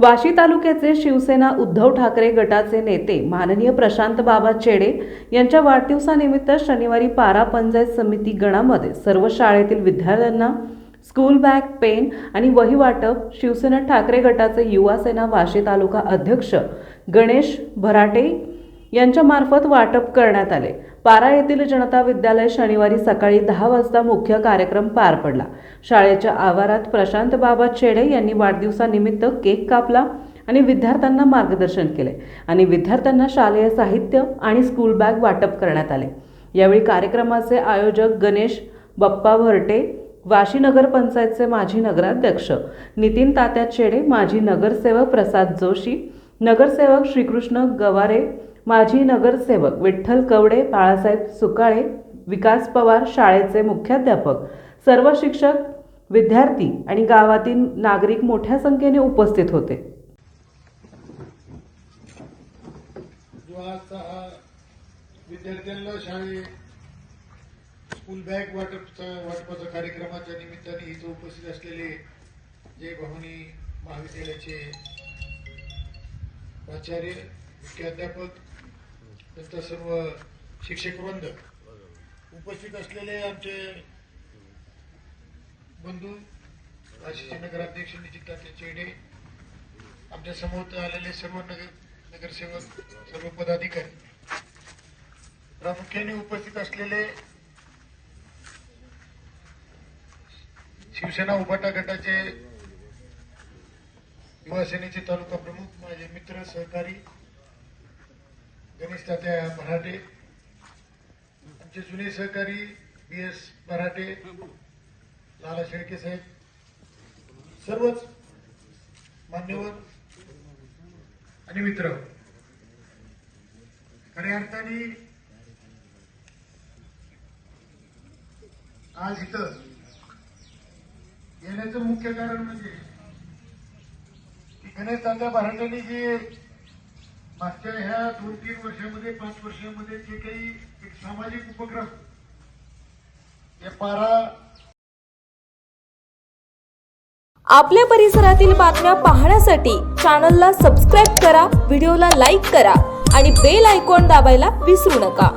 वाशी तालुक्याचे शिवसेना उद्धव ठाकरे गटाचे नेते माननीय प्रशांत बाबा चेडे यांच्या वाढदिवसानिमित्त शनिवारी पारा पंचायत समिती गणामध्ये सर्व शाळेतील विद्यार्थ्यांना स्कूल बॅग पेन आणि वही वाटप शिवसेना ठाकरे गटाचे युवा सेना वाशी तालुका अध्यक्ष गणेश भराटे यांच्यामार्फत वाटप करण्यात आले. पारा येथील जनता विद्यालय शनिवारी सकाळी दहा वाजता मुख्य कार्यक्रम पार पडला. शाळेच्या आवारात प्रशांत बाबा छेडे यांनी वाढदिवसानिमित्त केक कापला आणि विद्यार्थ्यांना मार्गदर्शन केले आणि विद्यार्थ्यांना शालेय साहित्य आणि स्कूल बॅग वाटप करण्यात आले. यावेळी कार्यक्रमाचे आयोजक गणेश बप्पा भरटे वाशी नगर पंचायतचे माजी नगराध्यक्ष नितीन तात्या छेडे माजी नगरसेवक प्रसाद जोशी नगरसेवक श्रीकृष्ण गवारे माजी नगरसेवक विठ्ठल कवडे बाळासाहेब सुकाळे विकास पवार शाळेचे मुख्याध्यापक सर्व शिक्षक विद्यार्थी आणि गावातील नागरिक मोठ्या संख्येने उपस्थित होते. विद्यार्थ्यांना शाळे स्कूल बॅग वाटपचा वाटपाचा कार्यक्रमाच्या निमित्ताने इथं उपस्थित असलेले जय भवानी महाविद्यालयाचे प्राचार्य मुख्याध्यापक तथा सर्व शिक्षक वृंद उपस्थित असलेले आमचे बंधू राशीचे नगराध्यक्ष निश्चित चेडे आमच्यासमोर आलेले सर्व नगर नगरसेवक सर्व पदाधिकारी प्रामुख्याने उपस्थित असलेले शिवसेना उभाटा गटाचे युवा सेनेचे तालुका प्रमुख माझे मित्र सहकारी गणेश तात्या मराठे आमचे जुने सहकारी बी एस मराठे लाला शेळके साहेब सर्वच मान्यवर आणि मित्र. खऱ्या अर्थाने आज इथं येण्याचं मुख्य कारण म्हणजे की गणेश तात्या मराठ्यांनी जे मागच्या ह्या दोन तीन वर्षामध्ये पाच वर्षामध्ये जे काही एक सामाजिक उपक्रम या पारा आपल्या परिसरातील बातम्या पाहण्यासाठी चॅनलला सबस्क्राईब करा व्हिडिओला लाईक करा आणि बेल आयकॉन दाबायला विसरू नका.